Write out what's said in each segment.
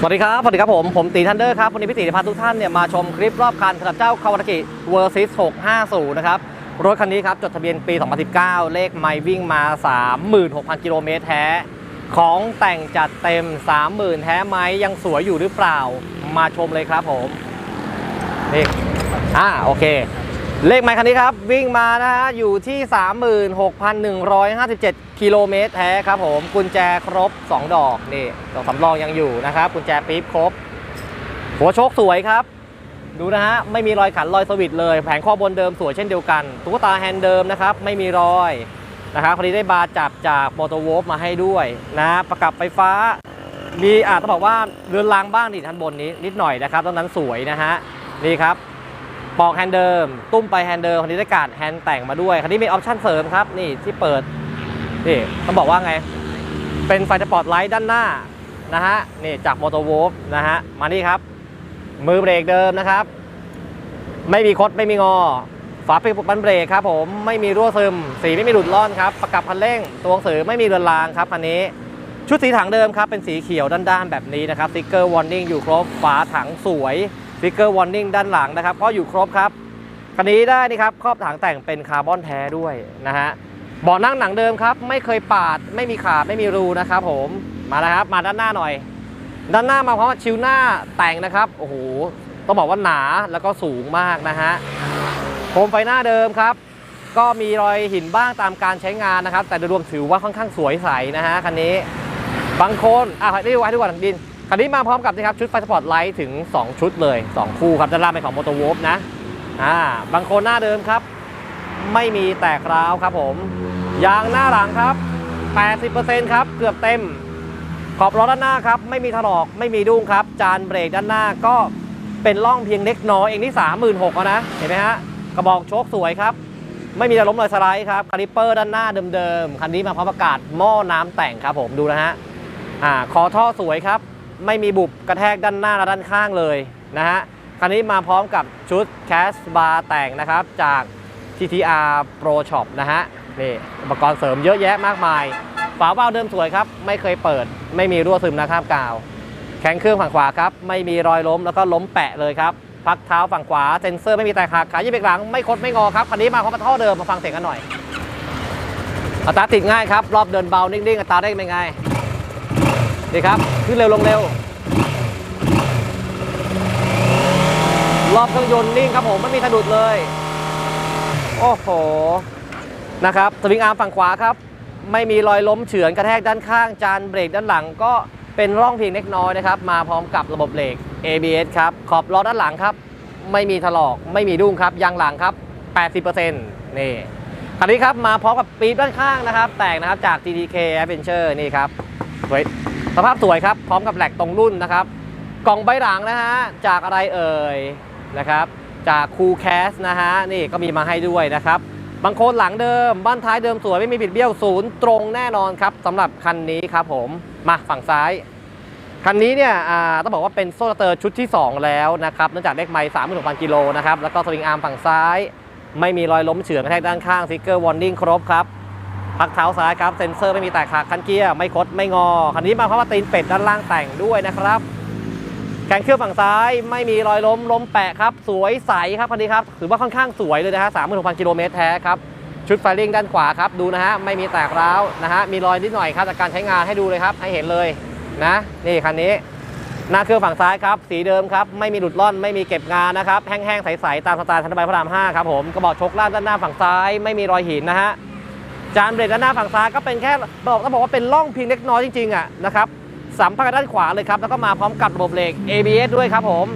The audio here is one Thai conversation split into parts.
สวัสดีครับ สวัสดีครับผม ผมตีทันเดอร์ครับ วันนี้พี่ตีจะพาทุกท่านเนี่ยมาชมคลิปรอบคันสำหรับเจ้าคาวา a ากิเวอร์ซิส650 นะครับ รถคันนี้ครับ จดทะเบียนปี 2019 เลขไม่วิ่งมา 36,000 กิโลเมตรแท้ ของแต่งจัดเต็ม 30,000 แท้ไหมยังสวยอยู่หรือเปล่า มาชมเลยครับผม นี่ อ่า โอเค เลขไมค์คันนี้ครับ วิ่งมานะฮะ อยู่ที่ 36,157 กิโลเมตรแท้ครับผม กุญแจครบ 2 ดอกนี่ดอกสำรองยังอยู่นะครับ กุญแจปี๊บครบ หัวโชคสวยครับ ดูนะฮะ ไม่มีรอยขันรอยสวิตช์เลย แผงข้อบนเดิมสวยเช่นเดียวกันตุ๊กตาแฮนด์เดิมนะครับ ไม่มีรอยนะครับพอดีได้บาร์จับจากมอเตอร์วฟมาให้ด้วยนะประกับไฟฟ้า มีอาจจะบอกว่าเรือนรางบ้างดิท่านบนนี้นิดหน่อยนะครับตรงนั้นสวยนะฮะนี่ครับ ปอกแฮนด์เดิม ตุ้มไปแฮนด์เดิมคันนี้ได้การแฮนด์แต่งมาด้วยคันนี้มีออปชั่นเสริมครับนี่ที่เปิดนี่ต้องบอกว่าไง เป็นไฟสปอตไลท์ด้านหน้านะฮะนี่จากมอเตอร์วฟนะฮะมานี่ครับ มือเบรกเดิมนะครับ ไม่มีคดไม่มีงอ ฝาปิดบันเบรกครับผมไม่มีรั่วซึม สีไม่มีหลุดล่อนครับ ประกับคันเร่ง ตัวหนังสือไม่มีเรือนรางครับคันนี้ ชุดสีถังเดิมครับ เป็นสีเขียวด้านๆแบบนี้นะครับสติ๊กเกอร์วอร์นิ่งอยู่ครบฝาถังสวย สติ๊กเกอร์วอร์นิ่งด้านหลังนะครับ ก็อยู่ครบครับคันนี้ได้นี่ครับครอบถังแต่งเป็นคาร์บอนแท้ด้วยนะฮะเบาะนั่งหนังเดิมครับ ไม่เคยปาดไม่มีขาดไม่มีรูนะครับผมมาแล้วครับมาด้านหน้าหน่อย ด้านหน้ามาเพราะว่าชิวหน้าแต่งนะครับโอ้โหต้องบอกว่าหนาแล้วก็สูงมากนะฮะโคมไฟหน้าเดิมครับ ก็มีรอยหินบ้างตามการใช้งานนะครับ แต่โดยรวมถือว่าค่อนข้างสวยใสนะฮะคันนี้บางคนอะให้ดูให้ดูก่อนดิน คันนี้มาพร้อมกับนะครับชุดไฟสปอร์ตไลท์ถึง 2 ชุดเลย 2 คู่ครับด้านล่างเป็นของมอเตอร์วฟนะอ่าบางโคนหน้าเดิมครับ ไม่มีแตกร้าวครับผมยางหน้าหลังครับ 80%ครับเกือบเต็ม ขอบล้อด้านหน้าครับ ไม่มีถลอกไม่มีดุ้งครับ จานเบรกด้านหน้าก็เป็นร่องเพียงเล็กน้อยเองที่36,000แล้วนะเห็นไหมฮะกระบอกโชคสวยครับ ไม่มีระล้มรอยสไลด์ครับคาลิปเปอร์ด้านหน้าเดิมๆคันนี้มาพร้อมประกาศหม้อน้ำแต่งครับผมดูนะฮะอ่าคอท่อสวยครับ ไม่มีบุบกระแทกด้านหน้าและด้านข้างเลยนะฮะคันนี้มาพร้อมกับชุดแคสบาร์แต่งนะครับจาก TTR Pro Shop นะฮะนี่อุปกรณ์เสริมเยอะแยะมากมาย ฝาเบ้าเดิมสวยครับ ไม่เคยเปิด ไม่มีรั่วซึมนะครับกาว แข็งเครื่องฝั่งขวาครับ ไม่มีรอยล้มแล้วก็ล้มแปะเลยครับ พักเท้าฝั่งขวา เซ็นเซอร์ไม่มีแตกหัก ขายี่เบรกหลัง ไม่คดไม่งอครับ คันนี้มาพร้อมกับท่อเดิม มาฟังเสียงกันหน่อย อัตราติดง่ายครับ รอบเดินเบา นิ่งๆ อัตราเร่งเป็นไง นี่ครับ ขึ้นเร็วลงเร็ว รอบเครื่องยนต์นิ่งครับผมไม่มีสะดุดเลย โอ้โห นะครับ สวิงอาร์มฝั่งขวาครับ ไม่มีรอยล้มเฉือนกระแทกด้านข้าง จานเบรกด้านหลังก็เป็นร่องเพียงเล็กน้อยนะครับ มาพร้อมกับระบบเบรก ABS ครับ ขอบล้อด้านหลังครับ ไม่มีถลอก ไม่มีดุ้งครับ ยางหลังครับ 80%นี่คันนี้ครับ มาพร้อมกับปี๊บด้านข้างนะครับ แต่งนะครับจาก TDK Adventure นี่ครับสวย สภาพสวยครับ พร้อมกับแหลกตรงรุ่นนะครับ กล่องใบหลังนะฮะ จากอะไรเอ่ยนะครับ จากคูแคสนะฮะ นี่ก็มีมาให้ด้วยนะครับ บางโคนหลังเดิม บ้านท้ายเดิมสวยไม่มีบิดเบี้ยวศูนย์ตรงแน่นอนครับสำหรับคันนี้ครับผม มาฝั่งซ้าย คันนี้เนี่ยต้องบอกว่าเป็นโซ่สเตอร์ชุดที่ 2 แล้วนะครับเนื่องจากเลขไมล์36,000กิโลนะครับ แล้วก็สวิงอาร์มฝั่งซ้าย ไม่มีรอยล้มเฉือนกระแทกด้านข้างสติ๊กเกอร์วอร์นิ่งครบครับ พักเท้าซ้ายครับเซ็นเซอร์ไม่มีแตกหักคันเกียร์ไม่คดไม่งอ คันนี้มาเพราะว่าตีนเป็ดด้านล่างแต่งด้วยนะครับแข่งเครื่องฝั่งซ้ายไม่มีรอยล้มล้มแปะครับ สวยใสครับคันนี้ครับถือว่าค่อนข้างสวยเลยนะฮะ36,000กิโลเมตรแท้ครับชุดไฟลิ่งด้านขวาครับดูนะฮะไม่มีแตกร้าวนะฮะมีรอยนิดหน่อยครับจากการใช้งานให้ดูเลยครับให้เห็นเลยนะนี่คันนี้หน้าเครื่องฝั่งซ้ายครับสีเดิมครับไม่มีหลุดล่อนไม่มีเก็บงานนะครับแห้งๆใสๆตามสไตล์ทันตบายพระราม5ครับผมกระบอกชกล่างด้านหน้าฝั่งซ้ายไม่มีรอยหินนะฮะ จานเบรกด้านหน้าฝั่งซ้ายก็เป็นแค่บอกต้องบอกว่าเป็นร่องเพียงเล็กน้อยจริงๆอะนะครับสัมผัสกับด้านขวาเลยครับ แล้วก็มาพร้อมกับระบบเบรก ABS ด้วยครับผม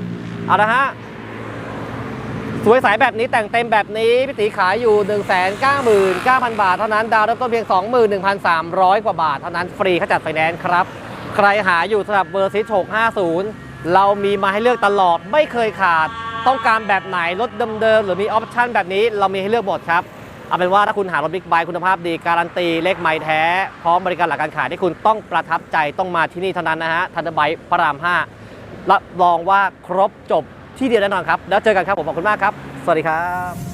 เอาละฮะสวยใสแบบนี้แต่งเต็มแบบนี้พี่ตีขายอยู่ 199,000 บาท เท่านั้นดาวน์เริ่มต้นเพียง 21,300 กว่าบาท เท่านั้นฟรีค่าจัดไฟแนนซ์ครับ ใครหาอยู่สำหรับเวอร์ซิส650 เรามีมาให้เลือกตลอดไม่เคยขาด ต้องการแบบไหนรถเดิมๆหรือมีออปชั่นแบบนี้เรามีให้เลือกหมดครับ เอาเป็นว่าถ้าคุณหารถบิ๊กไบค์คุณภาพดีการันตีเลขไม้แท้ พร้อมบริการหลักการขายที่คุณต้องประทับใจต้องมาที่นี่เท่านั้นนะฮะทันเดอร์ไบค์พระราม 5 รับรองว่าครบจบที่เดียวแน่นอนครับ แล้วเจอกันครับผมขอบคุณมากครับ สวัสดีครับ